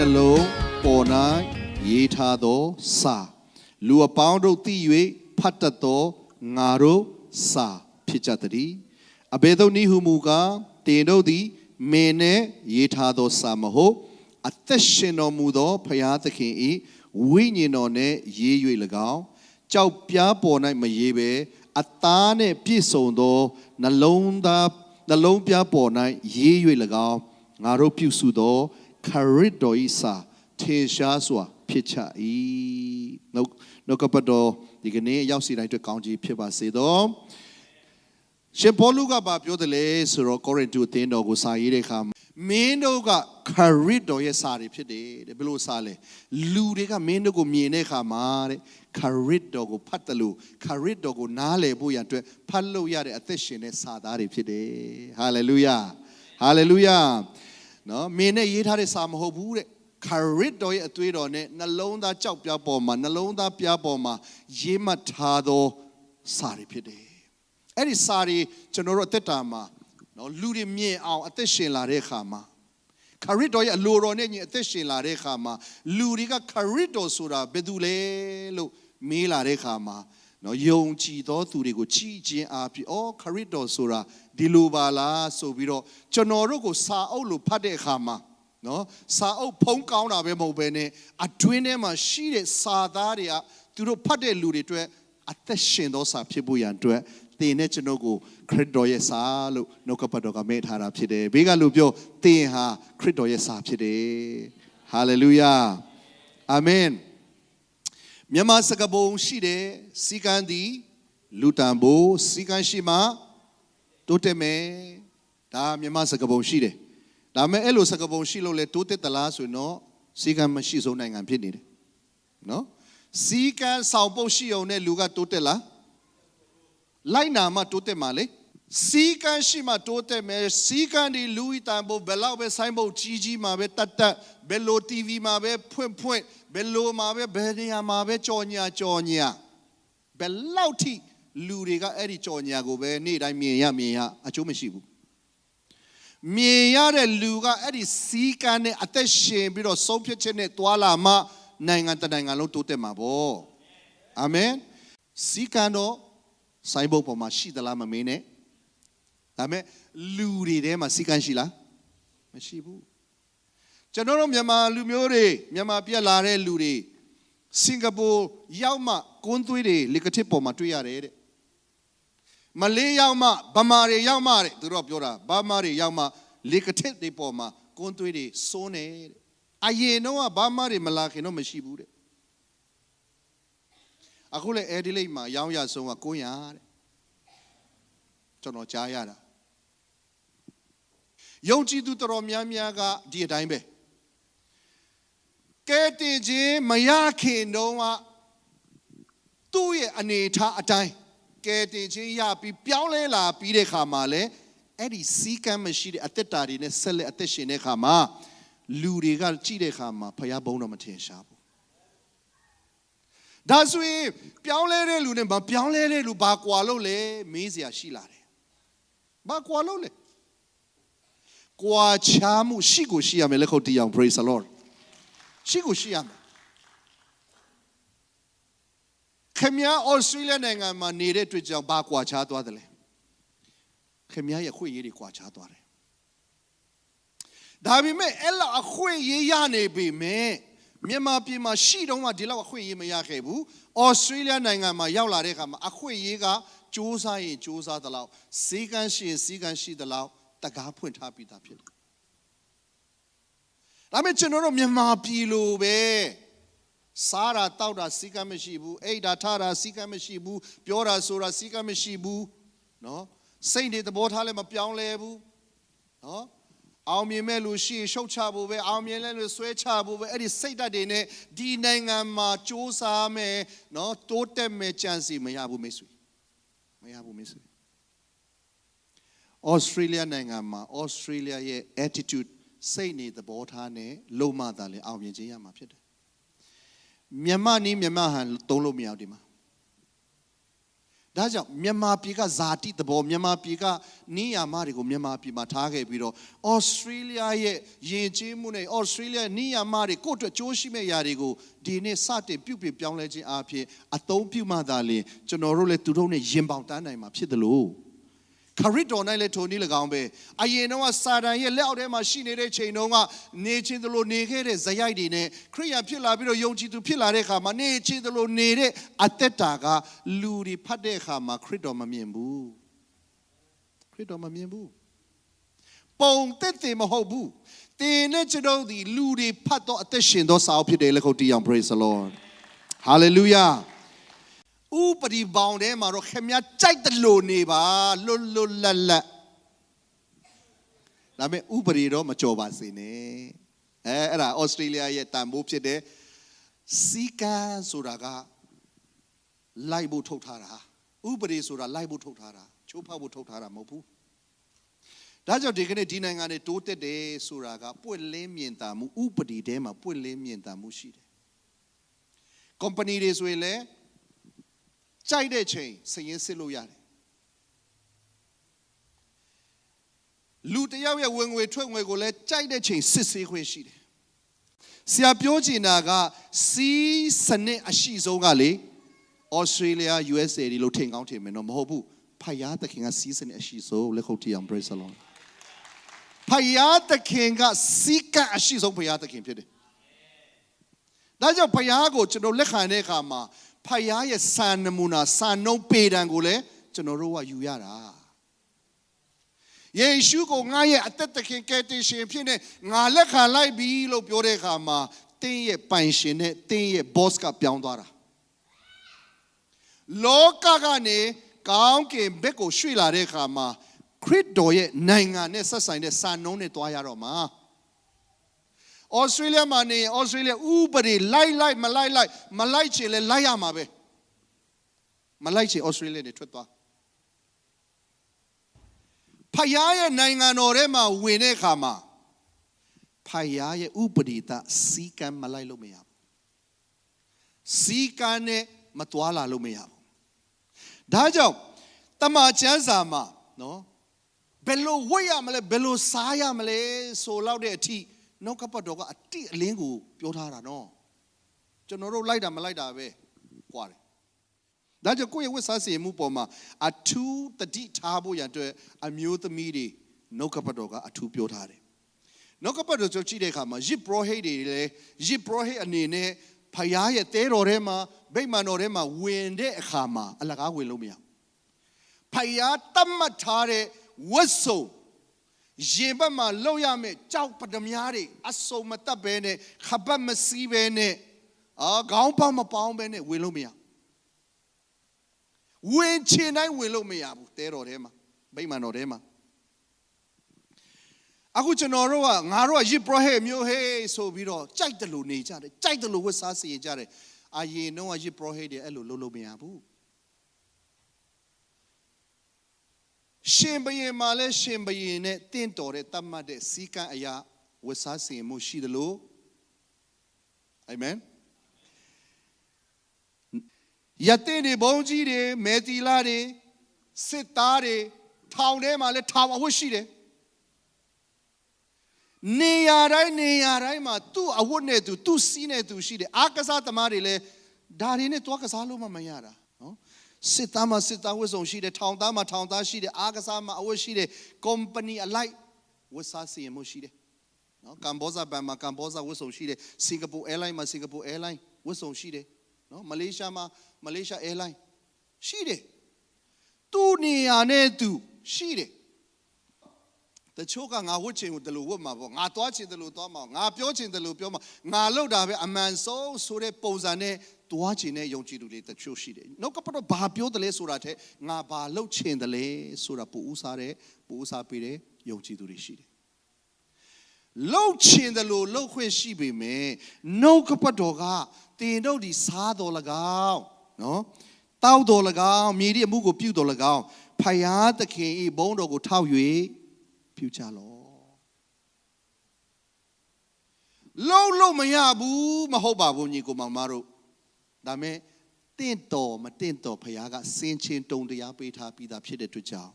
နှလုံးပေါ်၌ရေးထားသောစာလူအပေါင်းတို့သိ၍ဖတ်တတ်သောငါတို့စာဖြစ်ကြသည်အဘယ်သို့နည်းဟုမူကားတင်တို့သည်မင်းနှင့်ရေးထားသောစာမဟုတ်အသက်ရှင်တော်မူသောဖရာသခင်၏ဝိညာဉ်တော်နှင့်ရေး၍၎င်းကြောက်ပြားပေါ်၌မရေးဘဲအသားနှင့်ပြည့်စုံသောနှလုံးသားနှလုံးပြားပေါ်၌ရေး၍၎င်းငါတို့ပြုစုသော ခရစ်တော်၏စာထင်ရှားစွာဖြစ်ချ၏နှုတ်နှုတ်ကပတ်တော်ဒီကနေ့ရောက်စီတိုင်းအတွက်ကောင်းကြီးဖြစ်ပါစေသောရှင်ပေါလုကဘာပြောတယ်လဲဆိုတော့ကောရိန္သုအသင်းတော်ကိုစာရေးတဲ့အခါမှာမင်းတို့ကခရစ်တော်ရဲ့စာတွေဖြစ်တယ်တဲ့ဘယ်လိုစာလဲလူတွေကမင်းတို့ကိုမြင်တဲ့အခါမှာတဲ့ခရစ်တော်ကိုဖတ်တယ်လို့ခရစ်တော်ကိုနားလည်ဖို့ရန်အတွက်ဖတ်လို့ရတဲ့အသက်ရှင်တဲ့စာသားတွေဖြစ်တယ်ဟာလေလုယာဟာလေလုယာ နော်မင်းနဲ့ရေးထားတဲ့စာမဟုတ်ဘူးတဲ့ခရစ်တော်ရဲ့အသွေးတော်နဲ့နှလုံးသားကြောက်ပြားပေါ်မှာနှလုံးသားပြားပေါ်မှာရေးမှတ်ထားသောစာတွေဖြစ်တယ်အဲ့ဒီစာတွေကျွန်တော်တို့အသက်တာမှာနော်လူတွေမြင်အောင်အသက်ရှင်လာတဲ့အခါမှာခရစ်တော်ရဲ့အလိုတော်နဲ့ညီအသက်ရှင်လာတဲ့အခါမှာလူတွေကခရစ်တော်ဆိုတာဘယ်သူလဲလို့မေးလာတဲ့အခါမှာ နော်ယုံကြည်သောသူတွေကိုကြည်ခြင်းအားဖြင့်အော်ခရစ်တော်ဆိုတာဒီလိုပါလားဆိုပြီးတော့ကျွန်တော်တို့ကိုစာအုပ်လို့ဖတ်တဲ့အခါမှာနော်စာအုပ်ဖုံးကောင်းတာပဲမဟုတ်ဘဲနဲ့အတွင်းထဲမှာရှိတဲ့စာသားတွေကသူတို့ဖတ်တဲ့လူတွေအတွက်အသက်ရှင်သောစာဖြစ်ဖို့ရန်အတွက်သင်နဲ့ကျွန်တော်ကိုခရစ်တော်ရဲ့စာလို့နှုတ်ကပတ်တော်ကမေ့ထားတာဖြစ်တယ်ဘေးကလူပြောသင်ဟာခရစ်တော်ရဲ့စာဖြစ်တယ်ဟာလေလုယာအာမင် မြန်မာစကားပုံရှိတယ်စီကံသည်လူတန်ဖို့စီကံရှိမှတိုးတက်မယ်ဒါမြန်မာစကားပုံရှိတယ်ဒါပေမဲ့အဲ့လိုစကားပုံရှိလို့လေတိုးတက်သလားဆိုရင်တော့စီကံမရှိဆုံးနိုင်ငံဖြစ်နေတယ်နော်စီကံဆောင်ပုတ်ရှိုံနဲ့လူကတိုးတက်လားလိုက်နာမှတိုးတက်မှာလေ စီကံရှိမှတိုးတက်မယ်စီကံဒီလူဤတန်ဖို့ဘယ်လောက်ပဲဆိုင်းဖို့ကြီးကြီးမှာပဲတတ်တတ်ဘယ်လို TV မှာပဲဖွင့်ဖွင့်ဘယ်လိုမှာပဲဘယ်နေရာမှာပဲကြော်ညာကြော်ညာဘယ်လောက်ထိလူတွေကအဲ့ဒီကြော်ညာကိုပဲနေ့တိုင်းမြင်ရမြင်ရအကျိုးမရှိဘူးမြင်ရတဲ့လူကအဲ့ဒီစီကံနဲ့အသက်ရှင်ပြီးတော့ဆုံးဖြတ်ချက်နဲ့တွာလာမှနိုင်ငံတနိုင်ငံလုံးတိုးတက်မှာပေါ့အာမင်စီကံတော့ဆိုင်ဘုတ်ပေါ်မှာရှိသလားမမင်းနဲ့ ဒါပေမဲ့လူတွေထဲမှာစီကံရှိလားမရှိဘူးကျွန်တော်တို့မြန်မာလူမျိုးတွေမြန်မာပြက်လာတဲ့လူတွေစင်ကာပူရောက်မှကွန်းသွေးတွေလေကတစ်ပေါ်မှာတွေ့ရတယ်တဲ့မလေးရောက်မှဗမာတွေရောက်မှတဲ့သူတို့ကပြောတာဗမာတွေရောက်မှလေကတစ်တွေပေါ်မှာကွန်းသွေးတွေစိုးနေတဲ့အရင်တော့ဗမာတွေမလာခင်တော့မရှိဘူးတဲ့အခုလေအဲဒီလိတ်မှာရောင်းရဆုံးက900တဲ့ကျွန်တော်ကြားရတာ ယုံကြည်သူတော်တော်များများကဒီအတိုင်းပဲကဲတင်ခြင်းမရခင်တုန်းကသူ့ရဲ့အနေထားအတိုင်းကဲတင်ခြင်းရပြီးပြောင်းလဲလာပြီးတဲ့ခါမှာလဲအဲ့ဒီစီးကမ်းမရှိတဲ့အသက်တာတွေနဲ့ဆက်လက်အသက်ရှင်တဲ့ခါမှာလူတွေကကြည့်တဲ့ခါမှာဖျားဘုံတော့မထင်ရှားဘူးဒါဆိုရင်ပြောင်းလဲတဲ့လူနဲ့မပြောင်းလဲတဲ့လူဘာကွာလို့လဲမေးစရာရှိလာတယ်ဘာကွာလို့လဲ ကွာခြားမှုရှိကိုရှိရမယ်လက်ခုပ်တီးအောင် praise the lord ရှိကိုရှိရမယ်ခင်ဗျာဩစတြေးလျနိုင်ငံမှာနေတဲ့တွေ့ကြောင်ဘာကွာခြားသွားတယ်လဲခင်ဗျာရဲ့ခွင့်ရေးတွေကွာခြားသွားတယ်ဒါပေမဲ့အဲ့လောက်အခွင့်ရေးရနေပြီမဲ့မြန်မာပြည်မှာရှိတုန်းကဒီလောက်အခွင့်ရေးမရခဲ့ဘူးဩစတြေးလျနိုင်ငံမှာရောက်လာတဲ့အခါမှာအခွင့်ရေးကစူးစမ်းရင်စူးစမ်းသလောက်စီကန်းရှိရင်စီကန်းရှိသလောက် တကားဖွင့်ထားပြီးသားဖြစ်တယ်။ဒါပေမဲ့ကျွန်တော်တို့မြန်မာပြည်လိုပဲစားတာတောက်တာစီကံမရှိဘူးအိတ်တာထတာစီကံမရှိဘူးပြောတာဆိုတာစီကံမရှိဘူးနော်စိတ်တွေသဘောထားလည်းမပြောင်းလဲဘူးနော်အောင်မြင်မဲ့လူရှိရှုတ်ချဖို့ပဲအောင်မြင်လဲလူဆွဲချဖို့ပဲအဲ့ဒီစိတ်ဓာတ်တွေနဲ့ဒီနိုင်ငံမှာစ조사မယ်နော်တိုးတက်မယ်ကြံစီမရဘူးမိတ်ဆွေမရဘူးမိတ်ဆွေ ဩစတြေးလျနိုင်ငံမှာဩစတြေးလျရဲ့ attitude စိတ်နေသဘောထားနဲ့လုံးမသာလေအောင်မြင်ခြင်းရမှာဖြစ်တယ်မြမနီးမြမဟန်သုံးလို့မရဘူးဒီမှာဒါကြောင့်မြန်မာပြည်ကဇာတိသဘောမြန်မာပြည်ကနီးယာမတွေကိုမြန်မာပြည်မှာထားခဲ့ပြီးတော့ဩစတြေးလျရဲ့ယဉ်ကျေးမှုနဲ့ဩစတြေးလျနီးယာမတွေကိုယ့်အတွက်ကြိုးရှိမဲ့ຢာတွေကိုဒီနေ့စတင်ပြုပြင်ပြောင်းလဲခြင်းအပြင်အသုံးပြုမှသာလျှင်ကျွန်တော်တို့လည်းသူတို့နဲ့ရင်ပေါင်တန်းနိုင်မှာဖြစ်တယ်လို့ ခရစ်တော်၌လည်းထိုနည်း၎င်းပဲအရင်တော့စာတန်ရဲ့လက်အောက်ထဲမှာရှိနေတဲ့ချိန်တုန်းကနေချင်းသလိုနေခဲ့တဲ့ဇယိုက်တွေနဲ့ခရိယန်ဖြစ်လာပြီးတော့ယုံကြည်သူဖြစ်လာတဲ့အခါမှာနေချင်းသလိုနေတဲ့အသက်တာကလူတွေဖတ်တဲ့အခါမှာခရစ်တော်မမြင်ဘူးခရစ်တော်မမြင်ဘူးပုံတက်တယ်မဟုတ်ဘူးတင်းနဲ့ကျွန်တော်ဒီလူတွေဖတ်တော့အသက်ရှင်သောစာအုပ်ဖြစ်တယ်လေခုတ်တီအောင် praise the lord hallelujah ဥပဒီဘောင်ထဲမှာတော့ခင်ဗျားကြိုက်တယ်လို့နေပါလွတ်လွတ်လပ်လပ်ဒါပေမဲ့ဥပဒီတော့မကြော်ပါစေနဲ့အဲအဲ့ဒါဩစတြေးလျရဲ့တန်ဖိုးဖြစ်တဲ့စီကန်ဆိုတာကလိုက်ဖို့ထုတ်ထားတာဥပဒေဆိုတာလိုက်ဖို့ထုတ်ထားတာချိုးဖောက်ဖို့ထုတ်ထားတာမဟုတ်ဘူးဒါကြောင့်ဒီကနေ့ဒီနိုင်ငံတွေတိုးတက်တယ်ဆိုတာကပွင့်လင်းမြင်သာမှုဥပဒေထဲမှာပွင့်လင်းမြင်သာမှုရှိတယ်။ company တွေဆိုရင်လည်း ကြိုက်တဲ့ချိန်စည်ရင်းစစ်လို့ရတယ်လူတစ်ယောက်ရဲ့ဝင်ငွေထွက်ငွေကိုလည်းကြိုက်တဲ့ချိန်စစ်ဆေးခွင့်ရှိတယ်ဆရာပြောချင်တာကစီးစနစ်အရှိဆုံးကလေဩစတြေးလျ USA ဒီလိုထင်ကောင်းထင်မယ်နော်မဟုတ်ဘူးဖယားသခင်ကစီးစနစ်အရှိဆုံးလက်ခုပ်တီအောင် praise the lord ဖယားသခင်ကစီးကအရှိဆုံးဖယားသခင်ဖြစ်တယ်ဒါကြောင့်ဖယားကိုကျွန်တော်လက်ခံတဲ့အခါမှာ ဖယားရဲ့စံနမူနာစံနှုန်းပေတံကိုလည်းကျွန်တော်တို့ကယူရတာယေရှုကိုငါရဲ့အသက်သခင်ကယ်တင်ရှင်ဖြစ်နေငါလက်ခံလိုက်ပြီလို့ပြောတဲ့အခါမှာတင်းရဲ့ပိုင်ရှင်နဲ့တင်းရဲ့ boss ကပြောင်းသွားတာလောကကနေကောင်းကင်ဘက်ကိုရွှေ့လာတဲ့အခါမှာခရစ်တော်ရဲ့နိုင်ငံနဲ့ဆက်ဆိုင်တဲ့စံနှုန်းနဲ့တွားရတော့မှာ ဩစတြေးလျမှာနေဩစတြေးလျဥပဒေလိုက်လိုက်မလိုက်လိုက်မလိုက်ချင်လဲလိုက်ရမှာပဲမလိုက်ချင်ဩစတြေးလျနေထွက်သွားဖယားရဲ့နိုင်ငံတော်ထဲမှာဝင်တဲ့အခါမှာဖယားရဲ့ဥပဒေသစီကံမလိုက်လို့မရဘူးစီကံနဲ့မတွာလာလို့မရဘူးဒါကြောင့်တမန်ကျမ်းစာမှာနော်ဘယ်လိုဝတ်ရမလဲဘယ်လိုစားရမလဲဆိုလောက်တဲ့အထိ နှုတ်ကပတ်တော်ကအတိအလင်းကိုပြောထားတာနော်ကျွန်တော်တို့လိုက်တာမလိုက်တာပဲကွာတယ်ဒါကြောင့်ကိုယ့်ရဲ့ဝတ်စားစီမှုပေါ်မှာအထူးတတိထားဖို့ရန်အတွက်အမျိုးသမီးတွေနှုတ်ကပတ်တော်ကအထူးပြောထားတယ်နှုတ်ကပတ်တော်ကျွန်တော်ကြည့်တဲ့အခါမှာယစ်ပရောဟိတ်တွေလည်းယစ်ပရောဟိတ်အနေနဲ့ဖယားရဲ့တဲတော်ထဲမှာဗိမာန်တော်ထဲမှာဝင်တဲ့အခါမှာအလကားဝင်လို့မရဘူးဖယားတတ်မှတ်ထားတဲ့ဝတ်စုံ ရင်ဘက်မှာလောက်ရမယ်ကြောက်ပဒမြားတွေအစုံမတက်ဘဲနဲ့ခပတ်မစည်းဘဲနဲ့အာခေါင်းပေါက်မပေါင်းဘဲနဲ့ဝင်လို့မရဝင်ချင်တိုင်းဝင်လို့မရဘူးတဲတော်ထဲမှာဗိမာန်တော်ထဲမှာအခုကျွန်တော်တို့ကငါတို့ကယစ်ပရဟေမျိုးဟေးဆိုပြီးတော့ကြိုက်တယ်လို့နေကြတယ်ကြိုက်တယ်လို့ဝတ်စားစီရင်ကြတယ်အာရင်တော့ယစ်ပရဟေတွေအဲ့လိုလုပ်လို့မရဘူး ရှင်ဘရင်မှာလဲရှင်ဘရင်နဲ့တင့်တော်တဲ့တတ်မှတ်တဲ့စီကံအရာဝတ်စားစီရင်မှုရှိတယ်လို့အာမင်ယတဲ့တွေဘုံကြီးတွေမေတီလာတွေစစ်သားတွေထောင်ထဲမှာလဲထောင်အဝတ်ရှိတယ်နေရာတိုင်းနေရာတိုင်းမှာသူ့အဝတ်နဲ့သူသူ့စီးနဲ့သူရှိတယ်အာကစားသမားတွေလည်းဒါတွေနဲ့တွားကစားလို့မှမရတာနော် စစ်သားမှာစစ်သားဝတ်စုံရှိတယ်ထောင်သားမှာထောင်သားရှိတယ်အာကစားမှာအဝတ်ရှိတယ်ကုမ္ပဏီအလိုက်ဝတ်စားစီရင်မှုရှိတယ်နော်ကမ်ဘောဇာဘန်မှာကမ်ဘောဇာဝတ်စုံရှိတယ်စင်ကာပူအဲလိုင်းမှာစင်ကာပူအဲလိုင်းဝတ်စုံရှိတယ်နော်မလေးရှားမှာမလေးရှားအဲလိုင်းရှိတယ်သူ့နေရာနဲ့သူရှိတယ်တချို့ကငါဝတ်ချင်တယ်လို့ဝတ်မှာပေါ့ငါသွားချင်တယ်လို့သွားမှာငါပြောချင်တယ်လို့ပြောမှာငါလောက်တာပဲအမှန်ဆုံးဆိုတဲ့ပုံစံနဲ့ သွားချင်တဲ့ယုံကြည်သူတွေတချို့ရှိတယ်နောက်ကပတ်တော့ဘာပြောတယ်လဲဆိုတာထက်ငါဘာလောက်ချင်တယ်လဲဆိုတာပူဦးစားတဲ့ပူဦးစားပေးတဲ့ယုံကြည်သူတွေရှိတယ်လှုပ်ချင်တယ်လို့လှုပ်ခွင့်ရှိပေမဲ့နှုတ်ကပတ်တော်ကတင်တို့ဒီစားတော်၎င်းနော်တောက်တော်၎င်းမြေဒီအမှုကိုပြုတော်၎င်းဖယားသခင်ဤဘုန်းတော်ကိုထောက်၍ပြုကြလောလုံးလုံးမရဘူးမဟုတ်ပါဘူးညီကိုမောင်မတို့ ဒါမဲ့တင့်တော်မတင့်တော်ဖခင်ကစင်ချင်းတုံတရားပေးထားပြီးသားဖြစ်တဲ့အတွက်ကြောင့်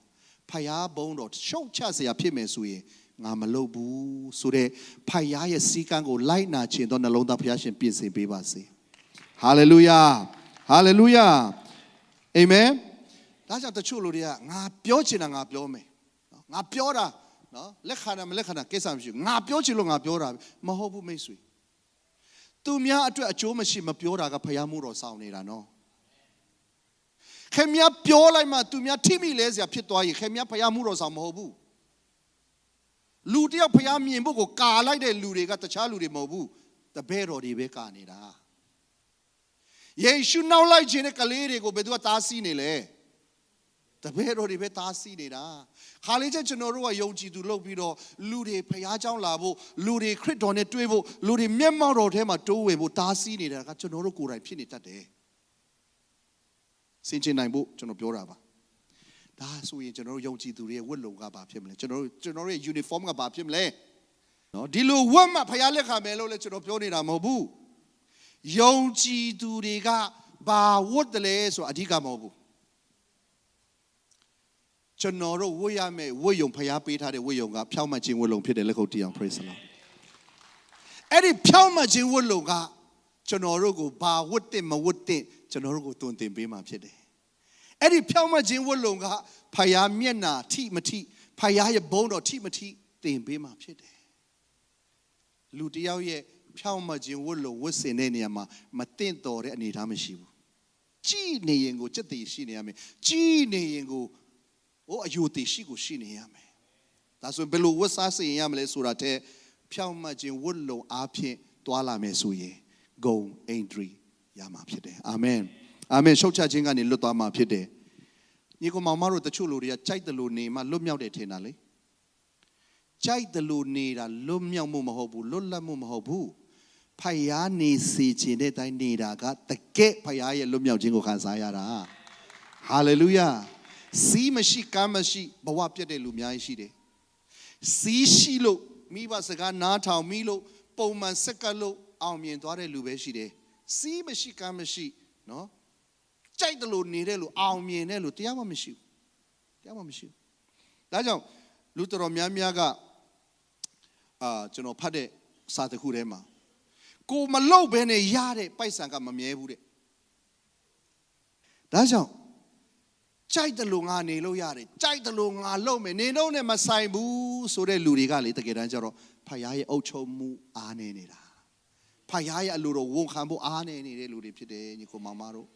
ဖခင်ဘုံတော်ရှုတ်ချစရာဖြစ်မယ်ဆိုရင်ငါမလုပ်ဘူးဆိုတဲ့ဖခင်ရဲ့စီကံကိုလိုက်နာခြင်းသောနှလုံးသားဖခင်ရှင်ပြင်ဆင်ပေးပါစေဟာလေလုယာဟာလေလုယာအာမင်ဒါကြောင့်တချို့လူတွေကငါပြောချင်တာငါပြောမယ်နော်ငါပြောတာနော်လက်ခံတာမလက်ခံတာကိစ္စမရှိဘူးငါပြောချင်လို့ငါပြောတာမဟုတ်ဘူးမိတ်ဆွေ သူများအတွက်အကျိုးမရှိမပြောတာကဖခင်မှုတော်ဆောင်နေတာနော်ခင်ဗျားပြောလိုက်မှသူများထိမိလဲစရာဖြစ်သွားရင်ခင်ဗျားဖခင်မှုတော်ဆောင်မဟုတ်ဘူးလူတယောက်ဖခင်မြင်ဖို့ကိုကာလိုက်တဲ့လူတွေကတခြားလူတွေမဟုတ်ဘူးတပည့်တော်တွေပဲကာနေတာယေရှုနောက်လိုက်ခြင်းတဲ့ကလေးတွေကိုဘယ်သူကတားဆီးနေလဲ တပည့်တော်တွေပဲတားဆီးနေတာခါလေးချက်ကျွန်တော်တို့ကယုံကြည်သူလုပ်ပြီးတော့လူတွေဖခင်เจ้าလာဖို့လူတွေခရစ်တော်နဲ့တွေ့ဖို့လူတွေမျက်မှောက်တော်ထဲမှာတိုးဝင်ဖို့တားဆီးနေတာကကျွန်တော်တို့ကိုယ်တိုင်ဖြစ်နေတတ်တယ်စင်ချင်နိုင်ဖို့ကျွန်တော်ပြောတာပါဒါဆိုရင်ကျွန်တော်တို့ယုံကြည်သူတွေရဲ့ဝတ်လုံကဘာဖြစ်မလဲကျွန်တော်တို့ကျွန်တော်တို့ရဲ့ uniform ကဘာဖြစ်မလဲနော်ဒီလိုဝတ်မှဖခင်လက်ခံမယ်လို့လည်းကျွန်တော်ပြောနေတာမဟုတ်ဘူးယုံကြည်သူတွေကဘာဝတ်တယ်လဲဆိုအဓိကမဟုတ်ဘူး ကျွန်တော်တို့ဝတ်ရမယ်ဝတ်ယုံဖခင်ပေးထားတဲ့ဝတ်ယုံကဖြောင့်မတ်ခြင်းဝတ်လုံဖြစ်တယ်လက်ခုပ်တီအောင် praise the lord အဲ့ဒီဖြောင့်မတ်ခြင်းဝတ်လုံကကျွန်တော်တို့ကိုဘာဝတ်တဲ့မဝတ်တဲ့ကျွန်တော်တို့ကိုတုံတင်ပေးမှဖြစ်တယ်အဲ့ဒီဖြောင့်မတ်ခြင်းဝတ်လုံကဖခင်မျက်နာထိမထိဖခင်ရဲ့ဘုန်းတော်ထိမထိတင်ပေးမှဖြစ်တယ်လူတစ်ယောက်ရဲ့ဖြောင့်မတ်ခြင်းဝတ်လုံဝတ်စင်တဲ့နေရာမှာမတင့်တော်တဲ့အနေအထားမရှိဘူးကြည်နေရင်ကိုစက်တည်ရှိနေရမယ်ကြည်နေရင်ကို ဟိုအယူတည်ရှိကိုရှိနေရမယ်ဒါဆိုရင်ဘယ်လိုဝတ်စားစင်ရမလဲဆိုတာတဲ့ဖြောင့်မတ်ခြင်းဝတ်လုံအားဖြင့်တွာလာမယ်ဆိုရင်ဂုံအိန္ဒြေရမှာဖြစ်တယ်အာမင်အာမင်ရှုတ်ချခြင်းကနေလွတ်သွားမှာဖြစ်တယ်ညီကောင်မောင်မတို့တချို့လူတွေကကြိုက်တယ်လို့နေမှလွတ်မြောက်တယ်ထင်တာလေကြိုက်တယ်လို့နေတာလွတ်မြောက်မှုမဟုတ်ဘူးလွတ်လပ်မှုမဟုတ်ဘူးဖယားနေစီခြင်းတဲ့အတိုင်းနေတာကတကယ်ဖယားရဲ့လွတ်မြောက်ခြင်းကိုခံစားရတာဟာလေလုယာ စီးမရှိကမ်းမရှိဘဝပြတ်တဲ့လူအများကြီးရှိတယ်စီးရှိလို့မိဘစကားနားထောင်မိလို့ပုံမှန်စက်ကပ်လို့အောင်မြင်သွားတဲ့လူပဲရှိတယ်စီးမရှိကမ်းမရှိနော်ကြိုက်တယ်လို့နေတဲ့လူအောင်မြင်တဲ့လူတရားမှမရှိဘူးတရားမှမရှိဘူးဒါကြောင့်လူတော်တော်များများကအာကျွန်တော်ဖတ်တဲ့စာတစ်ခုထဲမှာကိုမလုတ်ဘဲနဲ့ရတဲ့ပိုက်ဆံကမမြဲဘူးတဲ့ဒါကြောင့် ကြိုက်တယ်လို့ငါနေလို့ရတယ်ကြိုက်တယ်လို့ငါလုပ်မယ်နေတော့နဲ့မဆိုင်ဘူးဆိုတဲ့လူတွေကလေတကယ်တမ်းကျတော့ဖခင်ရဲ့အုပ်ချုပ်မှုအားနေနေတာဖခင်ရဲ့အလိုတော်ဝန်ခံဖို့အားနေနေတဲ့လူတွေဖြစ်တယ်ညီကိုမောင်မတို့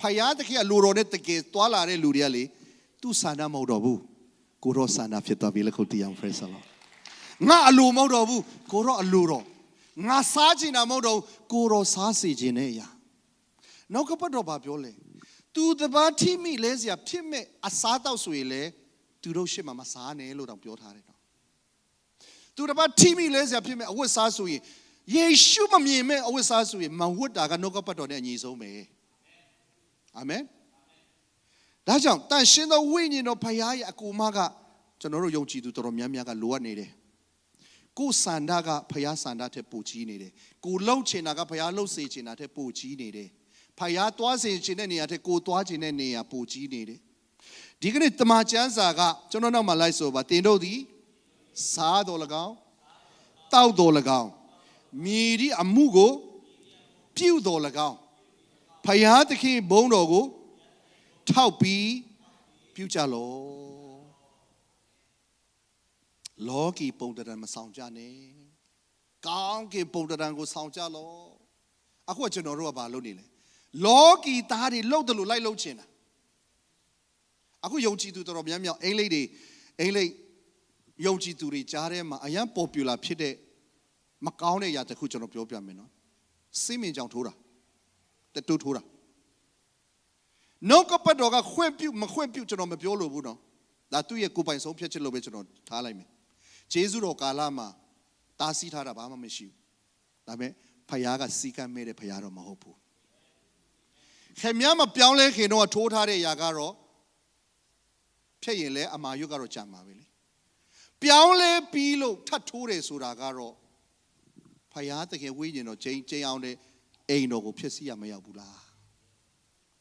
ဖခင်တကယ်အလိုတော်နဲ့တကယ်တွာလာတဲ့လူတွေကလေသူဆန္ဒမဟုတ်တော့ဘူးကိုရောဆန္ဒဖြစ်သွားပြီလေခုတရားဖရဆလောငါအလိုမဟုတ်တော့ဘူးကိုရောအလိုတော်ငါစားချင်တာမဟုတ်တော့ကိုရောစားစီခြင်းနဲ့အရာနောက်ကပတ်တော်ဘာပြောလဲ သူတပါထိမိလဲစရာဖြစ်မဲ့အစားတော့ဆိုရင်လေသူတို့ရှေ့မှာမစားနဲ့လို့တောင်ပြောထားတယ်နော်သူတပါထိမိလဲစရာဖြစ်မဲ့အဝတ်စားဆိုရင်ယေရှုမမြင်မဲ့အဝတ်စားဆိုရင်မဝတ်တာကနောက်ကပတ်တော်နဲ့အညီဆုံးပဲအာမင်ဒါကြောင့်တန်ရှင်သောဝိညာဉ်တော်ဖခင်ရဲ့အကူမကကျွန်တော်တို့ယုံကြည်သူတော်တော်များများကလိုအပ်နေတယ်ကိုယ်စန္ဒကဖခင်စန္ဒထက်ပိုကြီးနေတယ်ကိုလှုပ်ချင်တာကဖခင်လှုပ်စေချင်တာထက်ပိုကြီးနေတယ် ဖယားသွားစေခြင်းတဲ့နေရာထက်ကိုသွားခြင်းတဲ့နေရာပိုကြီးနေတယ်ဒီကနေ့တမန်ကျမ်းစာကကျွန်တော်နောက်မှာလိုက်ဆိုပါတင်တို့သည်စားတော်၎င်းတောက်တော်၎င်းမြေဒီအမှုကိုပြုတော်၎င်းဖယားသခင်ဘုန်းတော်ကိုထောက်ပြီးပြုကြလောလောကီပုံတရံမဆောင်ကြနဲ့ကောင်းကင်ပုံတရံကိုဆောင်ကြလောအခုကကျွန်တော်တို့ကဘာလုပ်နေလဲ လောကီသားတွေလှုပ်တယ်လို့လိုက်လှုပ်ချင်တာအခုယုံကြည်သူတော်တော်များများအင်္ဂလိပ်တွေအင်္ဂလိပ်ယုံကြည်သူတွေကြားထဲမှာအရန် popular ဖြစ်တဲ့မကောင်းတဲ့အရာတစ်ခုကျွန်တော်ပြောပြမယ်နော်စိမင်ကြောင်ထိုးတာတတူးထိုးတာနှုတ်ကပတ်တော်ကခွင့်ပြုမခွင့်ပြုကျွန်တော်မပြောလို့ဘူးနော်ဒါသူ့ရဲ့ကိုယ်ပိုင်ဆုံးဖြတ်ချက်လို့ပဲကျွန်တော်ထားလိုက်မယ်ဂျေဇုတော်ကာလမှာတားဆီးထားတာဘာမှမရှိဘူးဒါပေမဲ့ဖခင်ကစီကံမဲ့တဲ့ဖခင်တော့မဟုတ်ဘူး ခင်ဗျားမပြောင်းလဲခင်တော့ထိုးထားတဲ့အရာကတော့ဖြစ်ရင်လဲအမာရွတ်ကတော့ကြာမှာပဲလေပြောင်းလဲပြီးလို့ထပ်ထိုးတယ်ဆိုတာကတော့ဖယားတကယ်ဝိညာဉ်တော်ချိန်ချိန်အောင်တဲ့အိမ်တော်ကိုဖြစ်စီရမရောက်ဘူးလား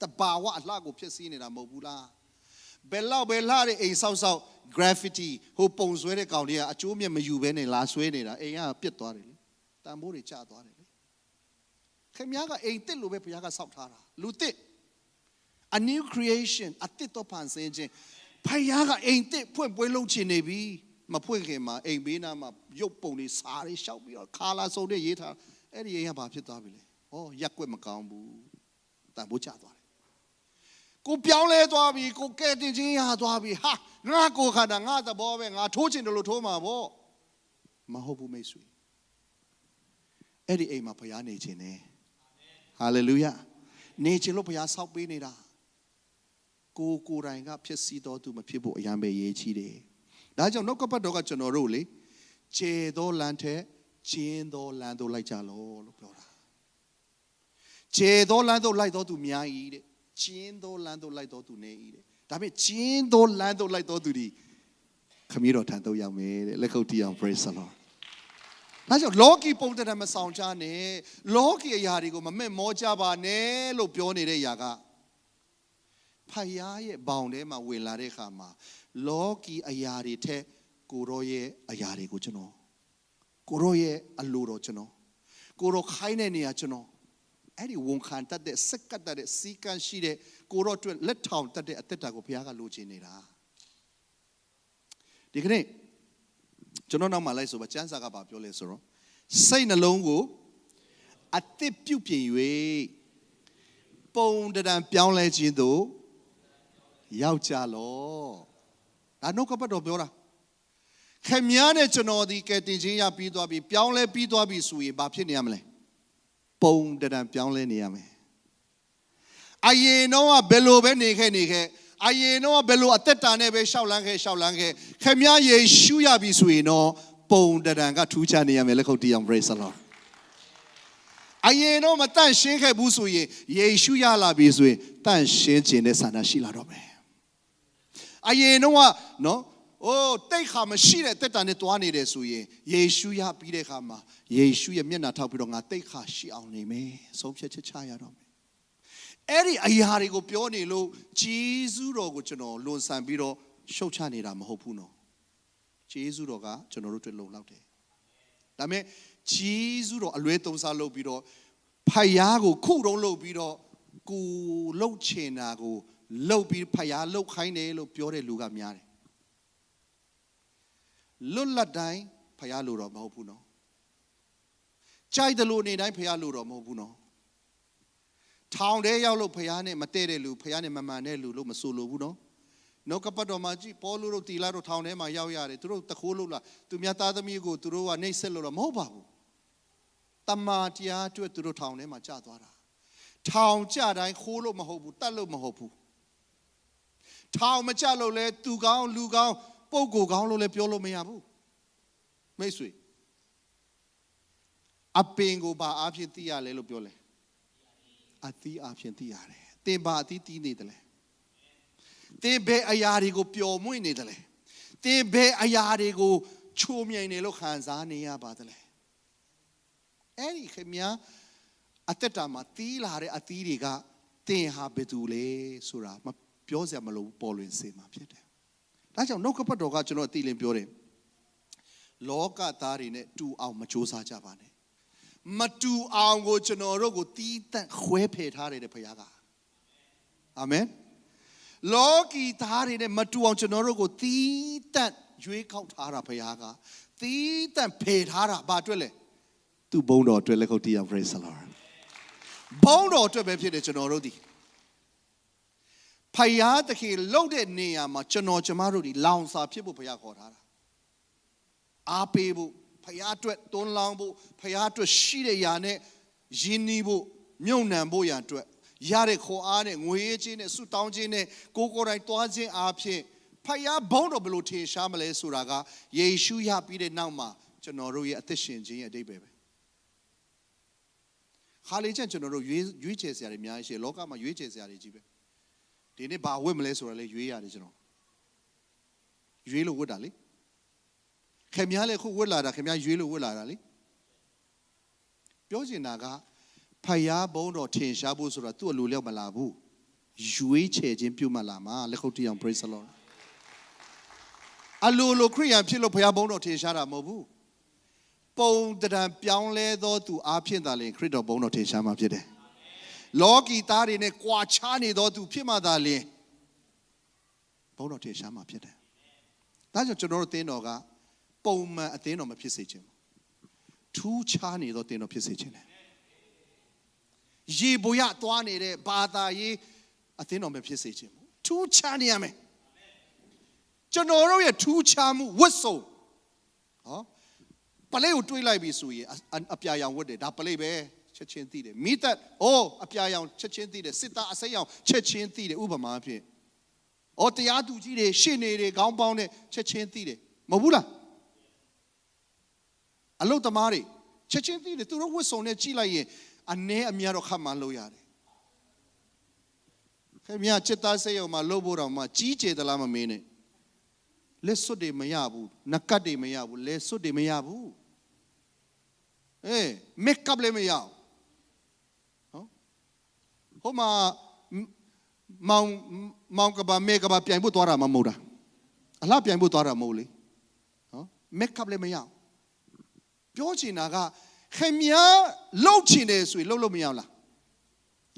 တဘာဝအလှကိုဖြစ်စည်းနေတာမဟုတ်ဘူးလားဘယ်လောက်ပဲလှတဲ့အိမ်ဆောက်ဆောက် graffiti ဟိုပုံဆွဲတဲ့ကောင်တွေကအကျိုးမြတ်မယူဘဲနဲ့လာဆွဲနေတာအိမ်ကပြစ်သွားတယ်လေတန်ဖိုးတွေကျသွားတယ်လေ ခင်ဗျားကအိမ်တစ်လို့ပဲဘုရားကဆောက်ထားတာလူတစ် a new creation အတစ်တော့ဖန်ဆင်းခြင်းဖယားကအိမ်တစ်ဖွင့်ပွဲလုပ်ချင်နေပြီမဖွင့်ခင်မှာအိမ်ဘေးနားမှာရုပ်ပုံတွေစားတွေရှောက်ပြီးတော့ခါလာစုံတွေရေးထားအဲ့ဒီအိမ်ကဘာဖြစ်သွားပြီလဲဩရက်ွက်မကောင်းဘူးတန်ဖိုးကျသွားတယ်ကိုပြောင်းလဲသွားပြီကိုကဲတင်ချင်းရသွားပြီဟာငါကိုခန္ဓာငါသဘောပဲငါထိုးချင်တယ်လို့ထိုးမှာပေါ့မဟုတ်ဘူးမိတ်ဆွေအဲ့ဒီအိမ်မှာဖယားနေခြင်းနဲ့ ဟာလေလုယာနေခြင်းလို့ဖယားဆောက်ပေးနေတာကိုယ်ကိုယ်တိုင်ကဖြစ်စီတော်သူမဖြစ်ဖို့အရန်ပဲရေးချီးတယ်။ဒါကြောင့်နှုတ်ကပတ်တော်ကကျွန်တော်တို့လေခြေသောလမ်းထက်ကျင်းသောလမ်းသို့လိုက်ကြလောလို့ပြောတာ။ခြေသောလမ်းသို့လိုက်တော်သူများ၏တဲ့။ကျင်းသောလမ်းသို့လိုက်တော်သူနေ၏တဲ့။ဒါပေမဲ့ကျင်းသောလမ်းသို့လိုက်တော်သူဒီခမည်းတော်ထံသို့ရောက်မယ်တဲ့။လက်ခုပ်တီးအောင် praise the Lord ။ ဒါကြောင့်လောကီပုံတံမဆောင်ကြနဲ့လောကီအရာတွေကိုမမဲ့မောကြပါနဲ့လို့ပြောနေတဲ့ຢာကဖယားရဲ့ဘောင်ထဲမှာဝင်လာတဲ့အခါမှာလောကီအရာတွေထက်ကိုရောရဲ့အရာတွေကိုကျွန်တော်ကိုရောရဲ့အလိုတော်ကျွန်တော်ကိုရောခိုင်းတဲ့နေရာကျွန်တော်အဲ့ဒီဝန်ခံတတ်တဲ့စက်ကတ်တတ်တဲ့စီကံရှိတဲ့ကိုရောအတွက်လက်ထောင်တတ်တဲ့အသက်တာကိုဘုရားကလိုချင်နေတာဒီကနေ့ ကျွန်တော်နောက်မှာလိုက်ဆိုပါကျမ်းစာကဘာပြောလဲဆိုတော့စိတ်နှလုံးကိုအသစ်ပြုတ်ပြင်၍ပုံတံပြောင်းလဲခြင်းသို့ယောက်ျားလောဒါနှုတ်ကပတ်တော်ပြောတာခင်များနဲ့ကျွန်တော်ဒီကဲတင်ချင်းရပြီးသွားပြီပြောင်းလဲပြီးသွားပြီဆိုရင်ဘာဖြစ်နေရမလဲပုံတံပြောင်းလဲနေရမယ်အရင်တော့ကဘယ်လိုပဲနေခဲ့နေခဲ့ အရင်တော့ကဘယ်လိုအသက်တာနဲ့ပဲရှောက်လန်းခဲ့ရှောက်လန်းခဲ့ခင်များယေရှုရပြီဆိုရင်တော့ပုံတံကထူးခြားနေရမယ်လက်ခုပ်တီးအောင် praise the lord အရင်တော့မတန့်ရှင်းခဲ့ဘူးဆိုရင်ယေရှုရလာပြီဆိုရင်တန့်ရှင်းခြင်းတဲ့ဆန္ဒရှိလာတော့မယ်အရင်တော့ကနော်အိုးတိတ်ခါမရှိတဲ့တက်တာနဲ့တွားနေတယ်ဆိုရင်ယေရှုရပြီးတဲ့ခါမှာယေရှုရဲ့မျက်နှာထောက်ပြီးတော့ငါတိတ်ခါရှိအောင်နေမယ်ဆုံးဖြတ်ချက်ချရတော့မယ် အဲ့ဒီအရာတွေကိုပြောနေလို့ဂျေဇုတော်ကိုကျွန်တော်လွန်ဆန်ပြီးတော့ရှုတ်ချနေတာမဟုတ်ဘူးနော်ဂျေဇုတော်ကကျွန်တော်တို့တွေ့လုံလောက်တယ်ဒါပေမဲ့ဂျေဇုတော်အလွဲသုံးစားလုပ်ပြီးတော့ဖယားကိုခုတုံးလုပ်ပြီးတော့ကိုလှုပ်ချင်တာကိုလှုပ်ပြီးဖယားလှုပ်ခိုင်းတယ်လို့ပြောတဲ့လူကများတယ်လွတ်လပ်တိုင်းဖယားလို့တော့မဟုတ်ဘူးနော်ကြိုက်တယ်လို့နေတိုင်းဖယားလို့တော့မဟုတ်ဘူးနော် ထောင်ထဲရောက်လို့ဖယားနဲ့မတည့်တဲ့လူဖယားနဲ့မမှန်တဲ့လူလို့မဆိုလိုဘူးနော်နှုတ်ကပတ်တော်မှာကြည့်ပေါလုတို့တီလာတို့ထောင်ထဲမှာရောက်ရတယ်သူတို့တခိုးလို့လားသူများသားသမီးကိုသူတို့ကနှိပ်စက်လို့တော့မဟုတ်ပါဘူးတမာတရားအတွက်သူတို့ထောင်ထဲမှာကြာသွားတာထောင်ကြတိုင်းခိုးလို့မဟုတ်ဘူးတတ်လို့မဟုတ်ဘူးထောင်မကြလို့လဲသူကောင်းလူကောင်းပုပ်ကိုကောင်းလို့လဲပြောလို့မရဘူးမိတ်ဆွေအပင်ကိုဘာအဖြစ်သိရလဲလို့ပြောလဲ အသီးအဖြစ်သိရတယ်တင်ဘာအသီးတီးနေတယ်လဲတင်ဘယ်အရာတွေကိုပျော်မွေ့နေတယ်လဲတင်ဘယ်အရာတွေကိုချိုးမြိုင်နေလို့ခံစားနေရပါတယ်လဲအဲ့ဒီခင်ဗျာအသက်တာမှာတီးလာတဲ့အသီးတွေကတင်ဟာဘယ်သူလဲဆိုတာမပြောစရာမလိုဘူးပေါ်လွင်စေမှာဖြစ်တယ်။ဒါကြောင့်နှုတ်ကပတ်တော်ကကျွန်တော်အတိအလင်းပြောတယ်။လောကသားတွေနဲ့တူအောင်မကြိုးစားကြပါနဲ့။ မတူအောင်ကိုကျွန်တော်တို့ကိုတီးတန့်ခွဲဖယ်ထားတယ်တဲ့ဘုရားက။အာမင်။လောကီသားတွေနဲ့မတူအောင်ကျွန်တော်တို့ကိုတီးတန့်ရွေးကောက်ထားတာဘုရားက။တီးတန့်ဖယ်ထားတာဘာအတွက်လဲ။သူ့ဘုန်းတော်အတွက်လက်ခုပ်တီးအောင် praise the Lord ။ဘုန်းတော်အတွက်ပဲဖြစ်တယ်ကျွန်တော်တို့ဒီဖယားသခင်လှုပ်တဲ့နေရာမှာကျွန်တော်ကျမတို့ဒီလောင်စာဖြစ်ဖို့ဖယားခေါ်ထားတာအားပေးဖို့ ဖယားအတွက်တွန်းလောင်းဖို့ဖယားအတွက်ရှိတဲ့ຢာနဲ့ယဉ်နီးဖို့မြုံနှံဖို့ရန်အတွက်ရတဲ့ခေါ်အားနဲ့ငွေရေးချင်းနဲ့ဆုတောင်းခြင်းနဲ့ကိုကိုယ်တိုင်တွားခြင်းအားဖြင့်ဖယားဘုန်းတော်ဘယ်လိုထင်ရှားမလဲဆိုတာကယေရှုရပြီးတဲ့နောက်မှာကျွန်တော်တို့ရဲ့အသက်ရှင်ခြင်းရဲ့အတိတ်ပဲပဲခါလေးချက်ကျွန်တော်တို့ရွေးရွေးချယ်စရာတွေအများကြီးရှိတယ်လောကမှာရွေးချယ်စရာတွေကြီးပဲဒီနေ့ဘာဝတ်မလဲဆိုတာလေရွေးရတယ်ကျွန်တော်ရွေးလို့ဝတ်တာလေ ခင်ဗျားလည်းခုဝတ်လာတာခင်ဗျားရွေးလို့ဝတ်လာတာလေပြောချင်တာကဖယားဘုံတော်ထင်ရှားဖို့ဆိုတာသူ့အလိုလျောက်မလာဘူးရွေးချယ်ခြင်းပြုမှတ်လာမှာလက်ခုပ်တီးအောင် praise the lord အလိုလိုခရိယန်ဖြစ်လို့ဘုရားဘုန်းတော်ထင်ရှားတာမဟုတ်ဘူးပုံတံပြောင်းလဲသောသူအားဖြင့်သာလျှင်ခရစ်တော်ဘုန်းတော်ထင်ရှားမှာဖြစ်တယ်လောကီသားတွေနဲ့ကြွာချနေသောသူဖြစ်မှသာလျှင်ဘုန်းတော်ထင်ရှားမှာဖြစ်တယ်ဒါကြောင့်ကျွန်တော်တို့သင်းတော်က ပုံမှန်အသင်းတော်မဖြစ်စေချင်ဘူးထူးခြားနေသောသင်းတော်ဖြစ်စေချင်တယ်ရေဘိုရသွားနေတဲ့ဘာသာရေးအသင်းတော်မဖြစ်စေချင်ဘူးထူးခြားနေရမယ်ကျွန်တော်တို့ရဲ့ထူးခြားမှုဝတ်စုံဟောပလဲကိုတွေးလိုက်ပြီဆိုရင်အအပြာရောင်ဝတ်တယ်ဒါပလဲပဲချက်ချင်းသိတယ်မိသက်အိုးအပြာရောင်ချက်ချင်းသိတယ်စစ်သားအစိမ်းရောင်ချက်ချင်းသိတယ်ဥပမာအဖြစ်ဩတရားသူကြီးတွေရှေ့နေတွေခေါင်းပေါင်းနဲ့ချက်ချင်းသိတယ်မဟုတ်ဘူးလား အလုတ်သမားတွေချက်ချင်းသိတယ်သူတို့ဝတ်စုံနဲ့ကြည့်လိုက်ရင်အနည်းအများတော့ခတ်မှန်းလို့ရတယ်ခင်ဗျာจิตသားစိတ်ရုံမှာလှုပ်ဖို့တော့မှကြီးကျယ်သလားမမင်းနဲ့လက်စွပ်တွေမရဘူးနကတ်တွေမရဘူးလက်စွပ်တွေမရဘူးအေးမက်ကပ်လည်းမရဘူးဟောဟိုမှာမောင်မောင်ကဘာမေကဘာပြိုင်ဖို့သွားတာမမဟုတ်တာအလှပြိုင်ဖို့သွားတာမဟုတ်လေဟောမက်ကပ်လည်းမရဘူး ပြောချင်တာကခင်ဗျာလှုပ်ချင်တယ်ဆိုရင်လှုပ်လို့မရဘူးလား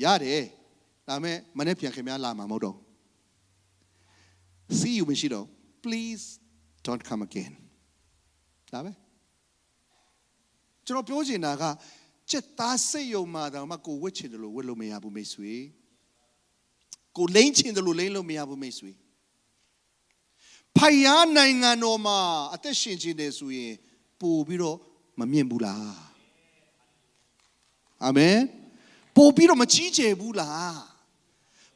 ရတယ်ဒါပေမဲ့မနေ့ပြန်ခင်ဗျာလာမှာမဟုတ်တော့ see you မရှိတော့ please don't come again ဒါပဲကျွန်တော်ပြောချင်တာကစက်သားစိတ်ယုံမှာတော့မကိုဝတ်ချင်တယ်လို့ဝတ်လို့မရဘူးမိတ်ဆွေကိုလိမ့်ချင်တယ်လို့လိမ့်လို့မရဘူးမိတ်ဆွေဖယားနိုင်ငံတော်မှာအသက်ရှင်ခြင်းတယ်ဆိုရင်ပို့ပြီးတော့ မမြင်ဘူးလားအာမင်ပို့ပြီးတော့မကြီးကျယ်ဘူးလား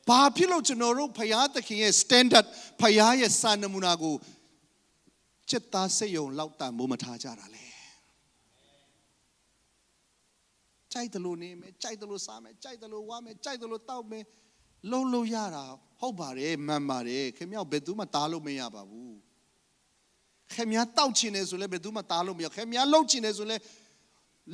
ဘာဖြစ်လို့ကျွန်တော်တို့ဖယားသခင်ရဲ့ standard ဖယားရဲ့စံနမူနာကိုစက်သားစိတ်ယုံလောက်တန်မိုးမထားကြတာလေကြိုက်တယ်လို့နေမယ်ကြိုက်တယ်လို့စားမယ်ကြိုက်တယ်လို့ဝါမယ်ကြိုက်တယ်လို့တောက်မယ်လုံးလို့ရတာဟုတ်ပါတယ်မှန်ပါတယ်ခင်ဗျားဘယ်သူမှတားလို့မရပါဘူး ခင်ဗျားတောက်ချင်တယ်ဆိုလည်းဘယ်သူမှတားလို့မရခင်ဗျားလှုပ်ချင်တယ်ဆိုလည်း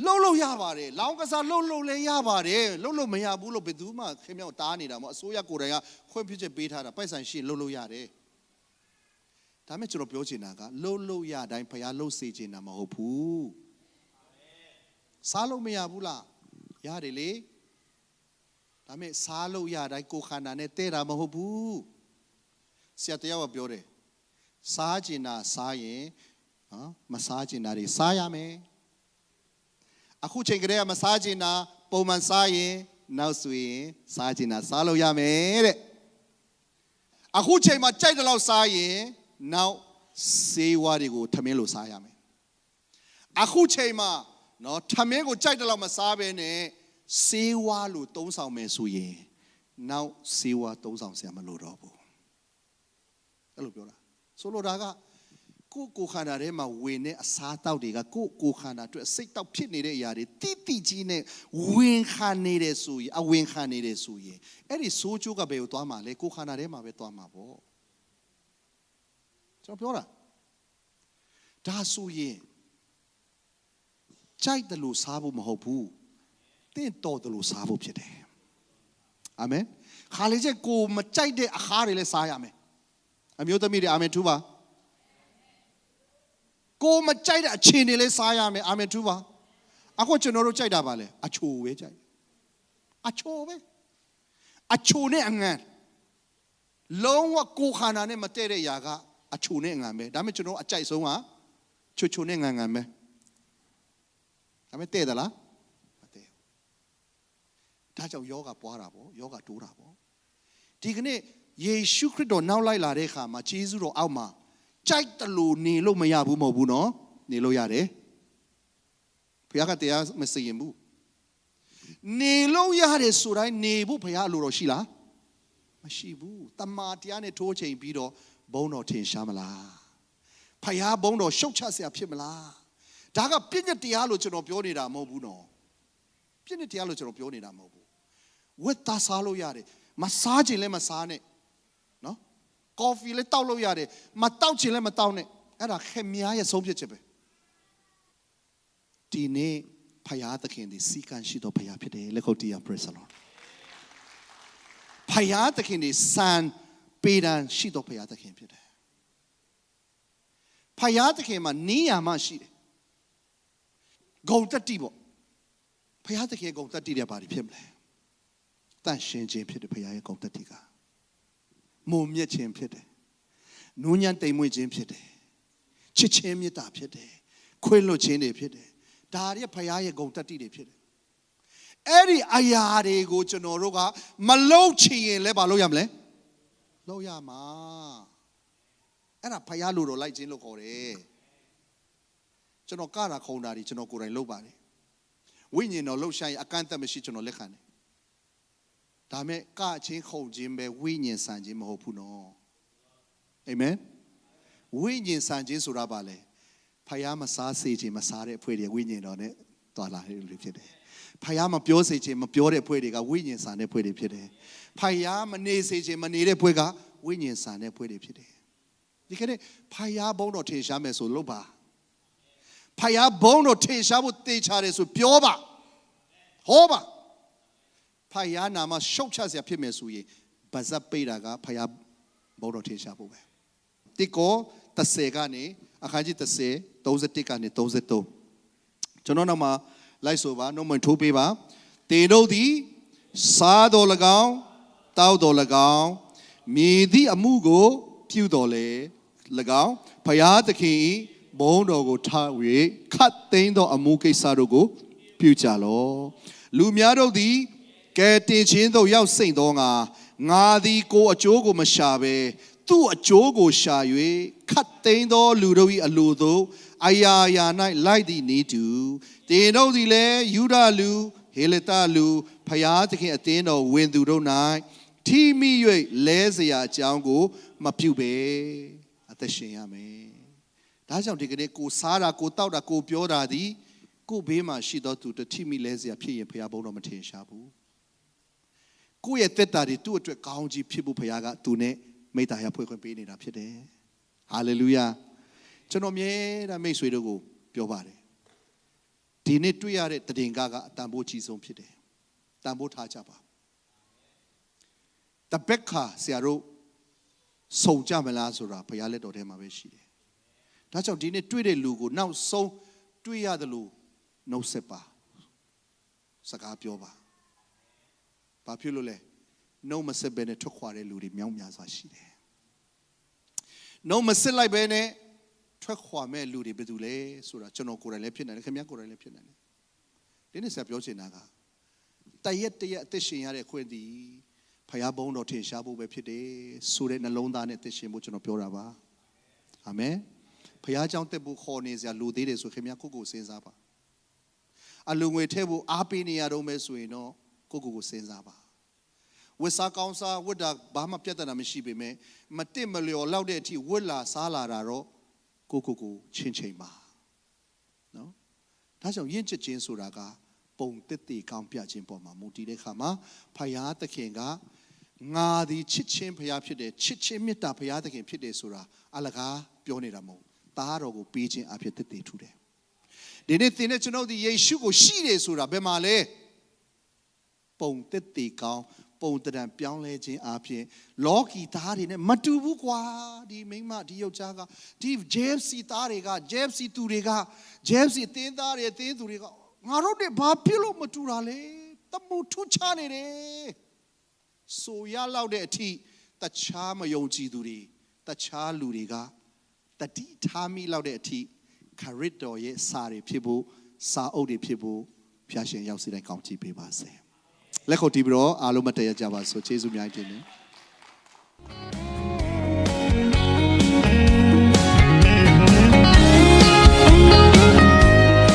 လှုပ်လို့ရပါတယ်လောင်းကစားလှုပ်လို့လည်းရပါတယ်လှုပ်လို့မရဘူးလို့ဘယ်သူမှခင်ဗျားကိုတားနေတာမဟုတ်အစိုးရကိုယ်တိုင်ကခွင့်ပြုချက်ပေးထားတာပိုက်ဆံရှိရင်လှုပ်လို့ရတယ်ဒါမဲ့ကျွန်တော်ပြောချင်တာကလှုပ်လို့ရတိုင်းဖရားလှုပ်စေချင်တာမဟုတ်ဘူးစားလို့မရဘူးလားရတယ်လေဒါမဲ့စားလို့ရတိုင်းကိုယ်ခန္ဓာနဲ့တဲ့တာမဟုတ်ဘူးဆရာတရားကပြောတယ် စားကျင်တာစားရင်နော်မစားကျင်တာတွေစားရမယ်အခုချိန်ကလေးကမစားကျင်တာပုံမှန်စားရင်နောက်ဆိုရင်စားကျင်တာစားလို့ရမယ်တဲ့အခုချိန်မှာကြိုက်တဲ့လောက်စားရင်နောက်စေးဝါးတွေကိုထမင်းလို့စားရမယ်အခုချိန်မှာနော်ထမင်းကိုကြိုက်တဲ့လောက်မစားဘဲနဲ့စေးဝါးလို့သုံးဆောင်မယ်ဆိုရင်နောက်စေးဝါးသုံးဆောင်ဆရာမလို့တော့ဘူးအဲ့လိုပြောတာ ဆိုလိုတာကကိုယ်ကိုယ်ခန္ဓာထဲမှာဝင်တဲ့အစားတောက်တွေကကိုယ်ကိုယ်ခန္ဓာအတွက်စိတ်တောက်ဖြစ်နေတဲ့အရာတွေတိတိကြီးနဲ့ဝင်ခံနေတယ်ဆိုရင်အဝင်ခံနေတယ်ဆိုရင်အဲ့ဒီဆိုးချိုးကဘယ်ကိုသွားမှာလဲကိုယ်ခန္ဓာထဲမှာပဲသွားမှာပေါ့ကျွန်တော်ပြောတာဒါဆိုရင်ကြိုက်တယ်လို့စားဖို့မဟုတ်ဘူးတင့်တော်တယ်လို့စားဖို့ဖြစ်တယ်အာမင်ခါလေးချက်ကိုမကြိုက်တဲ့အခါတွေလည်းစားရမယ် အမျိုးသမီးတွေအာမင်ထူပါကိုမကြိုက်တဲ့အခြေအနေလေးစားရမယ်အာမင်ထူပါအခုကျွန်တော်တို့ကြိုက်တာပါလေအချိုပဲကြိုက်အချိုပဲအချိုနဲ့အငန်လုံးဝကိုခန္ဓာနဲ့မတည့်တဲ့ຢာကအချိုနဲ့အငန်ပဲဒါပေမဲ့ကျွန်တော်အကြိုက်ဆုံးကချိုချိုနဲ့ငန်ငန်ပဲဒါပေမဲ့တည့်သလားမတည့်ဘူးဒါကြောင့်ယောဂပွားတာပေါ့ယောဂတိုးတာပေါ့ဒီကနေ့ ယေရှုခရစ်တော်နောက်လိုက်လာတဲ့အခါမှာဂျေဇုတော်အောက်မှာကြိုက်တယ်လို့နေလို့မရဘူးမဟုတ်ဘူးနော်နေလို့ရတယ်ဘုရားကတရားမစရင်ဘူးနေလို့ရတယ်ဆိုတိုင်းနေဖို့ဘုရားအလိုတော်ရှိလားမရှိဘူးတမာတရားနဲ့ထိုးချိန်ပြီးတော့ဘုန်းတော်ထင်ရှားမလားဖယားဘုန်းတော်ရှုတ်ချเสียဖြစ်မလားဒါကပြည့်ညက်တရားလို့ကျွန်တော်ပြောနေတာမဟုတ်ဘူးနော်ပြည့်ညက်တရားလို့ကျွန်တော်ပြောနေတာမဟုတ်ဘူးဝတ်သားစားလို့ရတယ်မစားခြင်းလည်းမစားနဲ့နော် ကော်ဖီလည်းတောက်လို့ရတယ်မတောက်ခြင်းလည်းမတောက်နဲ့အဲ့ဒါခင်များရဲ့ဆုံးဖြတ်ချက်ပဲဒီနေ့ဖယားသခင်ဒီစီကံရှိတော်ဖယားဖြစ်တယ်လက်ခုပ်တီးရ praise the lord ဖယားသခင်နေစံပေတံရှိတော့ဖယားသခင်ဖြစ်တယ်ဖယားသခင်မှာနီးယာမှရှိတယ်ဂုံတက်တိပေါ့ဖယားသခင်ဂုံတက်တိတဲ့ဘာတွေဖြစ်မလဲတန့်ရှင်းခြင်းဖြစ်တယ်ဖယားရဲ့ဂုံတက်တိက မုံမြက်ခြင်းဖြစ်တယ်နူးညံ့တိမ်မွေ့ခြင်းဖြစ်တယ်ချစ်ချင်းမေတ္တာဖြစ်တယ်ခွင့်လွတ်ခြင်းတွေဖြစ်တယ်ဒါတွေဖယားရဲ့ဂုံတက်တိတွေဖြစ်တယ်အဲ့ဒီအရာတွေကိုကျွန်တော်တို့ကမလုံးချင်ရင်လည်းမလုပ်ရမလဲလုပ်ရမှာအဲ့ဒါဖယားလိုတော့လိုက်ခြင်းလို့ခေါ်တယ်ကျွန်တော်ကတာခုံတာတွေကျွန်တော်ကိုယ်တိုင်လုပ်ပါတယ်ဝိညာဉ်တော်လှုပ်ရှားရင်အကန့်အသတ်မရှိကျွန်တော်လက်ခံတယ် ဒါမဲ့ကချင်းခုံခြင်းပဲဝိညာဉ်ဆန်ခြင်းမဟုတ်ဘူးနော်အာမင်ဝိညာဉ်ဆန်ခြင်းဆိုတာဘာလဲဖယားမစားစေခြင်းမစားတဲ့အဖွဲ့တွေဝိညာဉ်တော်နဲ့တွာလာတယ်လို့ဖြစ်တယ်ဖယားမပြောစေခြင်းမပြောတဲ့ဖွဲ့တွေကဝိညာဉ်ဆန်တဲ့ဖွဲ့တွေဖြစ်တယ်ဖယားမနေစေခြင်းမနေတဲ့ဖွဲ့ကဝိညာဉ်ဆန်တဲ့ဖွဲ့တွေဖြစ်တယ်ဒီကနေ့ဖယားဘုန်းတော်ထင်ရှားမယ်ဆိုလို့ပါဖယားဘုန်းတော်ထင်ရှားဖို့တေချာတယ်ဆိုပြောပါဟောပါ ဖယားနာမရှုတ်ချစရာဖြစ်မယ်ဆိုရင်ဗဇက်ပိတ်တာကဖယားဘုန်းတော်ထင်ရှားဖို့ပဲတိကို30ကနေအခန်းကြီး30 31ကနေ33ကျွန်တော်နောက်မှာလိုက်ဆိုပါနှုတ်မထိုးပေးပါတေတို့သည်စားတော်၎င်းတောက်တော်၎င်းမြည်သည့်အမှုကို ပြုတော်လေ၎င်းဖယားသခင်၏ဘုန်းတော်ကိုထား၍ခတ်သိမ်းသောအမှုကိစ္စတို့ကို ပြုကြလော့လူများတို့သည် ကဲတင်ချင်းသို့ရောက်စိမ့်သောငါငါသည်ကိုအကျိုးကိုမရှာဘဲသူ့အကျိုးကိုရှာ၍ခတ်သိမ်းသောလူတို့၏အလိုသို့အယားယာ၌လိုက်သည့်နေတူတင်တို့သည်လည်းယူဒလူဟေလတလူဖျားသခင်အတင်းတော်ဝင်သူတို့၌ထိမိ၍လဲเสียအကြောင်းကို မပြုပဲအသက်ရှင်ရမယ်ဒါကြောင့်ဒီကနေ့ကိုစားတာကိုတောက်တာကိုပြောတာဒီကိုဘေးမှာရှိသောသူတထိမိလဲเสียဖြစ်ရင်ဖျားဘုန်းတော်မထင်ရှားဘူး ကိုယ့်ရဲ့တက်တာတွေသူ့အတွက်ကောင်းကြီးဖြစ်ဖို့ဖခင်ကသူနဲ့မိသားရဖွဲ့ခွင့်ပေးနေတာဖြစ်တယ်။ဟာလေလုယာ။ကျွန်တော်မြဲတမ်းမိတ်ဆွေတို့ကိုပြောပါတယ်။ဒီနေ့တွေ့ရတဲ့တည်ငါကအတန်ဖိုးကြီးဆုံးဖြစ်တယ်။တန်ဖိုးထားကြပါ။တဘက်ခါဆရာတို့စုံကြမလားဆိုတာဘုရားလက်တော်ထဲမှာပဲရှိတယ်။ဒါကြောင့်ဒီနေ့တွေ့တဲ့လူကိုနောက်ဆုံးတွေ့ရတယ်လို့နှုတ်ဆက်ပါ။စကားပြောပါ။ ဘာဖြစ်လို့လဲနှုတ်မဆက်ဘဲနဲ့ထွက်ခွာတဲ့လူတွေမြောက်များစွာရှိတယ်နှုတ်မဆက်လိုက်ဘဲနဲ့ထွက်ခွာမဲ့လူတွေဘယ်သူလဲဆိုတာကျွန်တော်ကိုယ်တိုင်လည်းဖြစ်နိုင်တယ်ခင်ဗျားကိုယ်တိုင်လည်းဖြစ်နိုင်တယ်ဒီနေ့ဆက်ပြောချင်တာကတရက်တရက်အသက်ရှင်ရတဲ့ခွင့်ဒီဖယားဘုန်းတော်ထင်ရှားဖို့ပဲဖြစ်တယ်ဆိုတဲ့နှလုံးသားနဲ့အသက်ရှင်ဖို့ကျွန်တော်ပြောတာပါအာမင်ဖယားကြောင့်တက်ဖို့ခေါ်နေစရာလူသေးတယ်ဆိုခင်ဗျားကိုကိုစဉ်းစားပါအလူငွေထဲဖို့အားပေးနေရတော့မယ်ဆိုရင်တော့ ကိုကိုကိုစဉ်းစားပါဝတ်စားကောင်းစားဝတ်တာဘာမှပြဿနာမရှိပေမဲ့မတစ်မလျော်လောက်တဲ့အထိဝတ်လာစားလာတာတော့ကိုကိုကိုချင်းချင်းပါနော်ဒါကြောင့်ယဉ်ချစ်ခြင်းဆိုတာကပုံတစ်တည်ကောင်းပြခြင်းပေါ်မှာမူတည်တဲ့ခါမှာဖယားသခင်ကငါသည်ချစ်ချင်းဖယားဖြစ်တယ်ချစ်ချင်းမေတ္တာဖယားသခင်ဖြစ်တယ်ဆိုတာအလကားပြောနေတာမဟုတ်သားတော်ကိုပေးခြင်းအဖြစ်တစ်တည်ထူတယ်ဒီနေ့သင်နဲ့ကျွန်တော်ဒီယေရှုကိုရှိတယ်ဆိုတာဘယ်မှာလဲ ပုံတစ်တည်ကောင်းပုံတံပြောင်းလဲခြင်းအပြင်လောကီသားတွေနဲ့မတူဘူးကွာဒီမိမဒီယောက်ျားကဒီ JFC သားတွေက JFC သူတွေက JFC အသင်းသားတွေအသင်းသူတွေကငါတို့တွေဘာဖြစ်လို့မတူတာလဲတမှုထူးခြားနေတယ်ဆိုရလောက်တဲ့အထိတခြားမယုံကြည်သူတွေတခြားလူတွေကတတိထားမိလောက်တဲ့အထိခရစ်တော်ရဲ့စာတွေဖြစ်ဖို့စာအုပ်တွေဖြစ်ဖို့ဖျာရှင်ရောက်စီတိုင်းကောင်းချီးပေးပါစေ လက်ခုပ်တီးပြီးတော့အားလုံးမတည့်ရကြပါစို့ကျေးဇူးများတင်တယ်